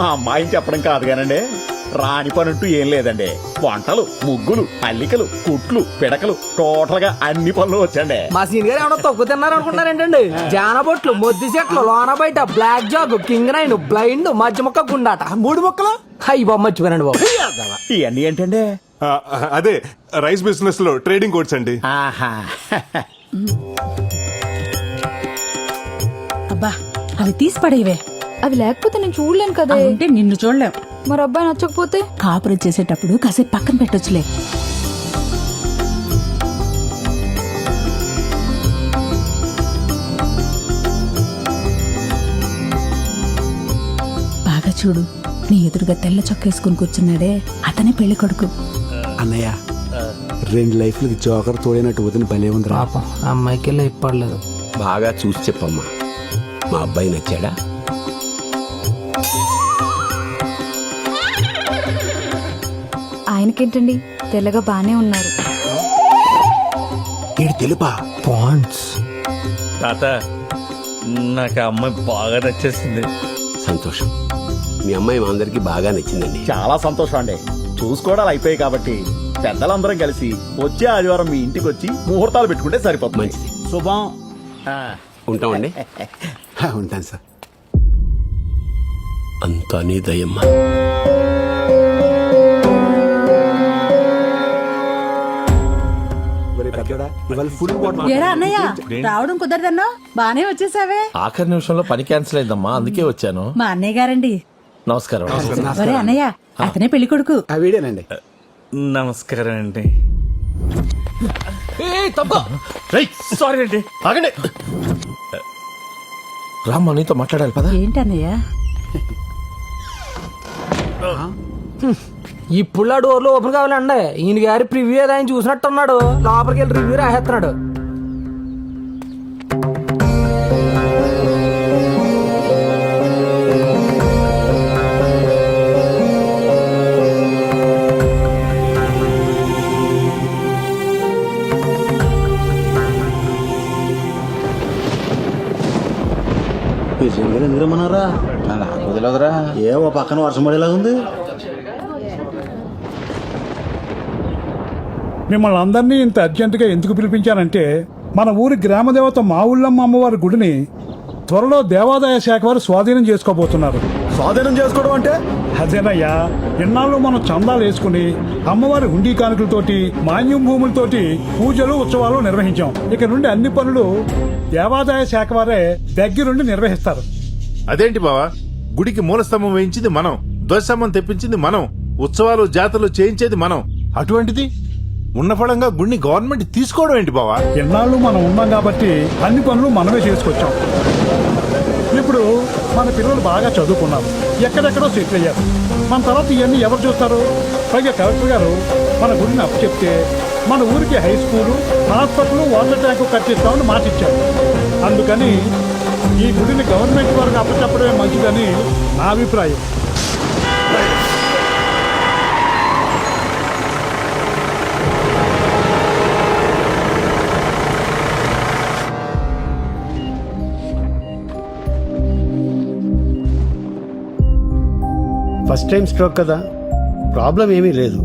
మా అమ్మాయిని చెప్పడం కాదు కానండి. రాని పనంటూ ఏం లేదండి. వంటలు ముగ్గులు అల్లికలు కుట్లు పిడకలు టోటల్గా అన్ని పనులు వచ్చండి. మా సీన్ గారు ఏమన్నా తక్కువ తిన్నారు అనుకుంటారేంటండి జానబొట్లు మొద్దు చెట్లు లోన బయట black jack king nine blind మధ్య మొక్క గుండాట. మూడు మొక్కలు? అయ్యి బాబు మర్చిపోయానండి బాబు. ఇవన్నీ ఏంటండి? అదే రైస్ బిజినెస్లో ట్రేడింగ్ కోడ్స్ అండి. ఆహా. అబ్బా అవి తీసి పడేవే అవి లేకపోతే నేను చూడలేను కదా. అంటే నిన్ను చూడలేం. మరి అబ్బాయి నచ్చకపోతే? కాపురం చేసేటప్పుడు కాసేపు పక్కన పెట్టొచ్చులే. బాగా చూడు నీ ఎదురుగా తెల్ల చొక్కేసుకుని కూర్చున్నాడే అతనే పెళ్ళి కొడుకు. అన్నయ్య రెండు లైఫ్లకి జోకర్ తోడైనట్టు వదిన భలే ఉందిరా. పాపం ఆ అమ్మాయికి వెళ్ళి ఇప్పడలేదు. బాగా చూసి చెప్పమ్మా. మా అబ్బాయి నచ్చాడా? ఆయనకేంటండి తెల్లగా బానే ఉన్నారు. ఈడు తెలుపా? పాండ్స్. తాత నాకు ఆ అమ్మాయి బాగా నచ్చేసింది. సంతోషం. మీ అమ్మాయి మా అందరికి బాగా నచ్చిందండి. చాలా సంతోషం అండి. చూసుకోవడాలు అయిపోయాయి కాబట్టి పెద్దలందరం కలిసి వచ్చే ఆదివారం మీ ఇంటికి వచ్చి ముహూర్తాలు పెట్టుకుంటే సరిపోతుంది. మంచిది. శుభం. ఆ, ఉంటామండి? ఉంటాను సార్. అంతా నీ ఫుల్ అన్నయ్య రావడం కుదరదన్నా? బానే వచ్చేసావే. ఆఖరి నిమిషంలో పని క్యాన్సిల్ అయిందమ్మా అందుకే వచ్చాను. మా అన్నయ్య గారండి. నమస్కారం. ఒరే అన్నయ్య అతనే పెళ్ళి కొడుకు. ఆ వీడేనండి. నమస్కారం అండి సారీ అండి ఆగండి. రామ్మా నీతో మాట్లాడాలి పదా. ఏంటన్నయ్య? ఇప్పుడు ఆ డోర్లు ఓపెన్ కావాలండి. ఈయన గారి ప్రివ్యూ ఏదో ఆయన చూసినట్టున్నాడు. లోపలికి వెళ్ళి రివ్యూ రాసేస్తున్నాడు. ఎందుకు రమ్మన్నారా? కుదరదురా ఏ ఓ పక్కన వర్షం పడేలాగా ఉంది మిమ్మల్ని అందరినీ ఇంత అర్జెంటుగా ఎందుకు పిలిపించానంటే మన ఊరి గ్రామదేవత మా ఊళ్ళమ్మ అమ్మవారి గుడిని త్వరలో దేవాదాయ శాఖ వారు స్వాధీనం చేసుకోబోతున్నారు. స్వాధీనం చేసుకోవడం అంటే? అదేనయ్యా ఇన్నాళ్ళు మనం చందాలు వేసుకుని అమ్మవారి హుండీ కానుకలతోటి మాన్యం భూములతోటి పూజలు ఉత్సవాలు నిర్వహించాం. ఇక నుండి అన్ని పనులు దేవాదాయ శాఖ వారే దగ్గరుండి నిర్వహిస్తారు. అదేంటి బావా? గుడికి మూలస్తంభం వేయించింది మనం ధ్వజస్తంభం తెప్పించింది మనం ఉత్సవాలు జాతరలు చేయించేది మనం. అటువంటిది? ఉన్న ఫలంగా గుడిని గవర్నమెంట్ తీసుకోవడం ఏంటి బావా? ఎన్నాళ్ళు మనం ఉన్నాం కాబట్టి అన్ని పనులు మనమే చేసుకొచ్చాం. ఇప్పుడు మన పిల్లలు బాగా చదువుకున్నారు. ఎక్కడెక్కడో సెటిల్ అయ్యారు. మన తర్వాత ఇవన్నీ ఎవరు చూస్తారు? పైగా కలెక్టర్ గారు మన గుడిని అప్పు చెప్తే మన ఊరికి high school hospital water tank కట్టిస్తామని మాట ఇచ్చారు అందుకని ఈ గుడిని గవర్నమెంట్ వారికి అప్పచెప్పడమే మంచిదని నా అభిప్రాయం. ఫస్ట్ టైం స్ట్రోక్ కదా? ప్రాబ్లం ఏమీ లేదు.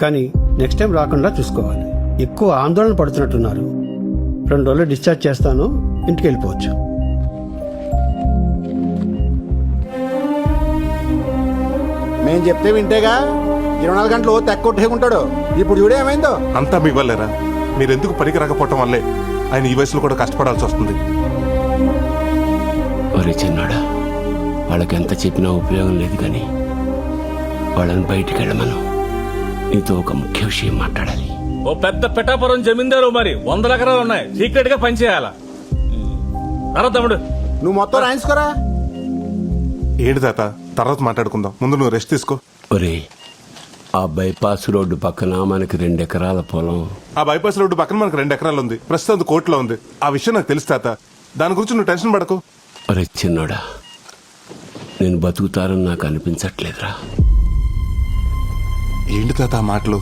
కానీ నెక్స్ట్ టైం రాకుండా చూసుకోవాలి. ఎక్కువ ఆందోళన పడుతున్నట్టున్నారు. రెండు రోజులు డిశ్చార్జ్ చేస్తాను ఇంటికి వెళ్ళిపోవచ్చు. మేము చెప్తే వింటేగా? ఇరవై నాలుగు గంటలు తెక్కొట్టే ఉంటాడు ఇప్పుడు చూడే ఏమైందో? అంతా మీ వల్లేరా? మీరెందుకు పనికి రాకపోవటం వల్లే ఆయన ఈ వయసులో కూడా కష్టపడాల్సి వస్తుంది. చిన్నాడా వాళ్ళకి ఎంత చెప్పినా ఉపయోగం లేదు కానీ వాళ్ళని బయటికి వెళ్ళమను. నీతో ఒక ముఖ్య విషయం మాట్లాడాలి. ఓ పెద్ద పిఠాపురం జమీందారు మరి. వందల ఎకరాలు ఉన్నాయి. సీక్రెట్గా పనిచేయాలా అరా తమ్ముడు. నువ్వు మొత్తం రాయించుకోరా? ఏంటి తాత తర్వాత మాట్లాడుకుందాం. ముందు నువ్వు రెస్ట్ తీసుకో. ఒరే ఆ బైపాస్ రోడ్డు పక్కన మనకి రెండు ఎకరాల పొలం. ఆ బైపాస్ రోడ్డు పక్కన మనకు రెండు ఎకరాలు ఉంది. ప్రస్తుతం కోర్టులో ఉంది. ఆ విషయం నాకు తెలుసు తాత. దాని గురించి నువ్వు టెన్షన్ పడకు. ఒరే చిన్నోడా నేను బతుకుతారని నాకు అనిపించట్లేదురా. ఏంటి తాత ఆ మాటలు?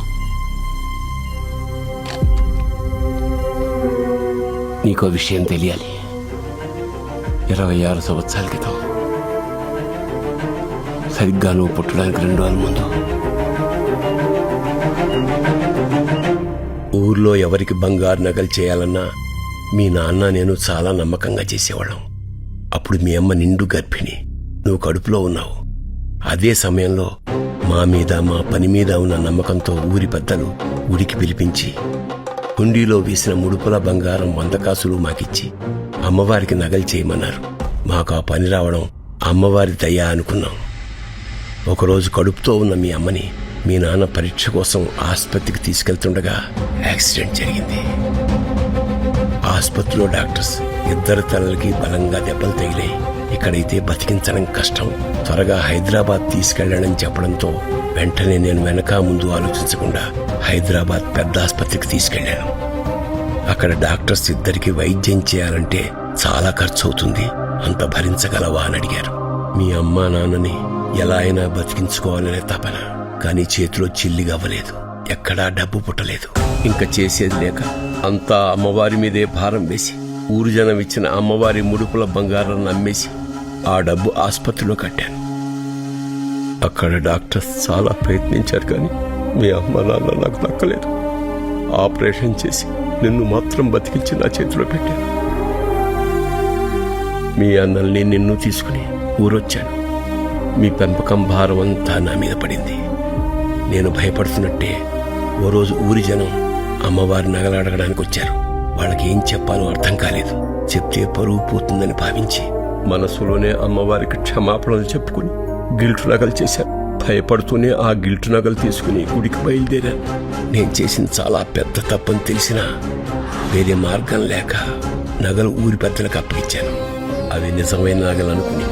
నీకో విషయం తెలియాలి. ఇరవై ఆరు సంవత్సరాల క్రితం సరిగ్గా నువ్వు పుట్టడానికి రెండు రోజుల ముందు ఊర్లో ఎవరికి బంగారు నగలు చేయాలన్నా మీ నాన్న నేను చాలా నమ్మకంగా చేసేవాళ్ళం. అప్పుడు మీ అమ్మ నిండు గర్భిణి. నువ్వు కడుపులో ఉన్నావు. అదే సమయంలో మా మీద మా పని మీద ఉన్న నమ్మకంతో ఊరి పెద్దలు ఉడికి పిలిపించి హుండీలో వేసిన ముడుపుల బంగారం వంద కాసులు మాకిచ్చి అమ్మవారికి నగలు చేయమన్నారు. మాకు ఆ పని రావడం అమ్మవారి దయ అనుకున్నాం. ఒకరోజు కడుపుతో ఉన్న మీ అమ్మని మీ నాన్న పరీక్ష కోసం ఆసుపత్రికి తీసుకెళ్తుండగా యాక్సిడెంట్ జరిగింది. ఆసుపత్రిలో డాక్టర్స్ ఇద్దరు తలలకి బలంగా దెబ్బలు తగిలాయి. ఇక్కడైతే బతికించడం కష్టం. త్వరగా హైదరాబాద్ తీసుకెళ్ళడం చెప్పడంతో వెంటనే నేను వెనక ముందు ఆలోచించకుండా హైదరాబాద్ పెద్ద ఆసుపత్రికి తీసుకెళ్ళాను అక్కడ డాక్టర్స్ ఇద్దరికి వైద్యం చేయాలంటే చాలా ఖర్చు అవుతుంది అంత భరించగలవా అని అడిగారు. మీ అమ్మా నాన్నని ఎలా అయినా బతికించుకోవాలనే తపన. కానీ చేతిలో చిల్లిగా అవ్వలేదు. ఎక్కడా డబ్బు పుట్టలేదు. ఇంకా చేసేది లేక అంతా అమ్మవారి మీదే భారం వేసి ఊరు జనం ఇచ్చిన అమ్మవారి ముడుపుల బంగారాన్ని నమ్మేసి ఆ డబ్బు ఆసుపత్రిలో కట్టాను. అక్కడ డాక్టర్స్ చాలా ప్రయత్నించారు కానీ మీ అమ్మ నాన్న నాకు దక్కలేదు ఆపరేషన్ చేసి నిన్ను మాత్రం బతికించి నా చేతిలో పెట్టాను. మీ అన్నల్ని నిన్ను తీసుకుని ఊరొచ్చాను. మీ పెంపకం భారం అంతా నా మీద పడింది. నేను భయపడుతున్నట్టే ఓ రోజు ఊరి జనం అమ్మవారి నగలాడగడానికి వచ్చారు. వాళ్ళకి ఏం చెప్పాలో అర్థం కాలేదు. చెప్తే పరువు పోతుందని భావించి మనసులోనే అమ్మవారికి క్షమాపణలు చెప్పుకుని గిల్టు నగలు చేశాను భయపడుతూనే ఆ గిల్టు నగలు తీసుకుని గుడికి బయలుదేరాను నేను చేసిన చాలా పెద్ద తప్పని తెలిసినా వేరే మార్గం లేక నగలు ఊరి పెద్దలకు అప్పగించాను. అవి నిజమైన నగలు అనుకుని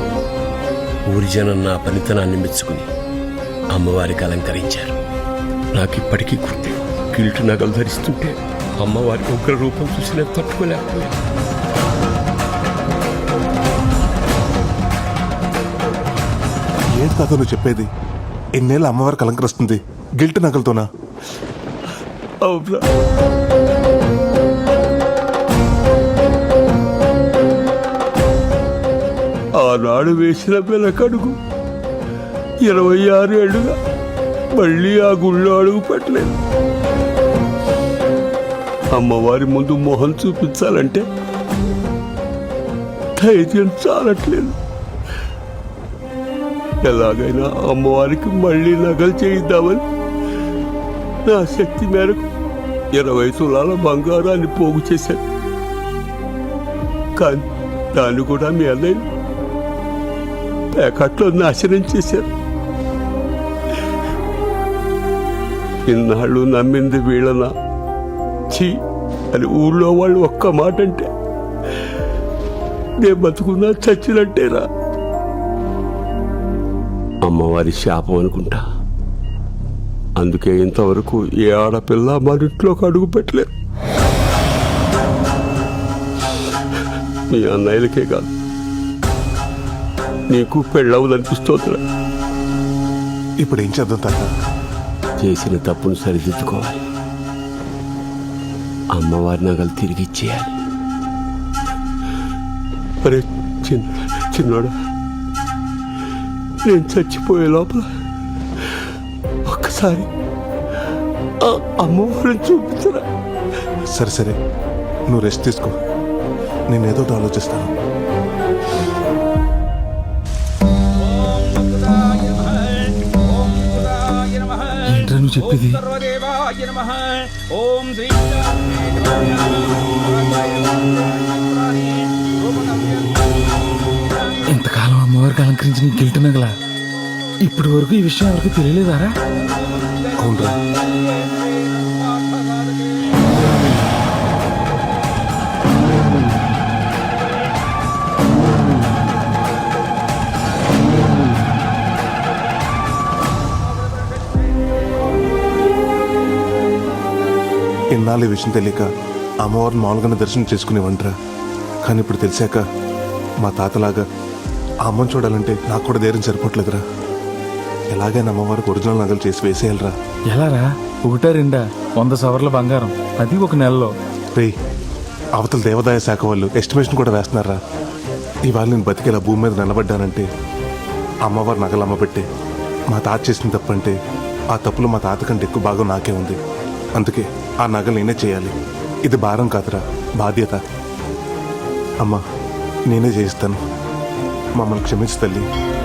ఊరి జనం నా పనితనాన్ని మెచ్చుకుని అమ్మవారికి అలంకరించారు. నాకు ఇప్పటికీ గుర్తు గిల్టు నగలు ధరిస్తుంటే అమ్మవారి ఉగ్ర రూపం చూసి నేను తట్టుకోలేకపోయాను. ఏంటి తాత నువ్వు చెప్పేది ఎన్నేళ్ళు అమ్మవారికి అలంకరిస్తుంది గిల్ట్ నగలతోనా? అవునా? ఆనాడు వేసిన వెనకడుగు ఇరవై ఆరేళ్ళుగా మళ్ళీ ఆ గుళ్ళో అడుగు పెట్టలేదు. అమ్మవారి ముందు మొహం చూపించాలంటే ధైర్యం చాలట్లేదు. ఎలాగైనా అమ్మవారికి మళ్ళీ నగలు చేయిద్దామని నా శక్తి మేరకు ఇరవై తులాల బంగారాన్ని పోగు చేశాను. కానీ దాన్ని కూడా మీ అన్నయ్య ప్యాకెట్లో నాశనం చేశారు. ఇన్నాళ్ళు నమ్మింది వీళ్ళనా? ఛీ అని ఊళ్ళో వాళ్ళు ఒక్క మాట అంటే నేను బతుకున్నా చచ్చినట్టేరా. అమ్మవారి శాపం అనుకుంటా. అందుకే ఇంతవరకు ఏ ఆడపిల్ల మన ఇంట్లోకి అడుగు పెట్టలేదు. మీ అన్నయ్యలకే కాదు. నీకు పెళ్ళవుదనిపిస్తోందిరా. ఇప్పుడు ఏం చేద్దాం తాత? చేసిన తప్పును సరిదిద్దుకోవాలి. అమ్మవారి నగలు తిరిగి ఇచ్చేయాలి. అరే చిన్న చిన్నోడా నేను చచ్చిపోయే లోపల ఒక్కసారి అమ్మవారిని చూపించరా? సరే సరే. నువ్వు రెస్ట్ తీసుకో. నేను ఏదో ఒకటి ఆలోచిస్తాను. ఏంట్రా నువ్వు చెప్పేది? ఓం శ్రీ ఇంతకాలం అమ్మవారికి అలంకరించిన గిల్ట్ నగల ఇప్పటి వరకు ఈ విషయం ఎవరికి తెలియలేదారా? అవునరా ఇన్నాళ్ళు ఈ విషయం తెలియక అమ్మవారిని మామూలుగానే దర్శనం చేసుకునేవంటరా కానీ ఇప్పుడు తెలిసాక మా తాతలాగా ఆ అమ్మని చూడాలంటే నాకు కూడా ధైర్యం సరిపోవట్లేదురా. ఎలాగైనా అమ్మవారికి ఒరిజినల్ నగలు చేసి వేసేయాలరా. ఎలారా? ఒకటా రెండా? వంద సవర్ల బంగారం. అది ఒక నెలలో. రేయ్ అవతల దేవాదాయ శాఖ వాళ్ళు ఎస్టిమేషన్ కూడా వేస్తున్నారా? ఇవాళ నేను బతికేలా భూమి మీద నిలబడ్డానంటే అమ్మవారు నగలు అమ్మబెట్టే మా తాత చేసిన తప్పంటే ఆ తప్పులు మా తాత కంటే ఎక్కువ భాగం నాకే ఉంది. అందుకే ఆ నగలు నేనే చేయాలి. ఇది భారం కాదురా బాధ్యత. అమ్మా నేనే చేయిస్తాను. మమ్మల్ని క్షమించు తల్లి.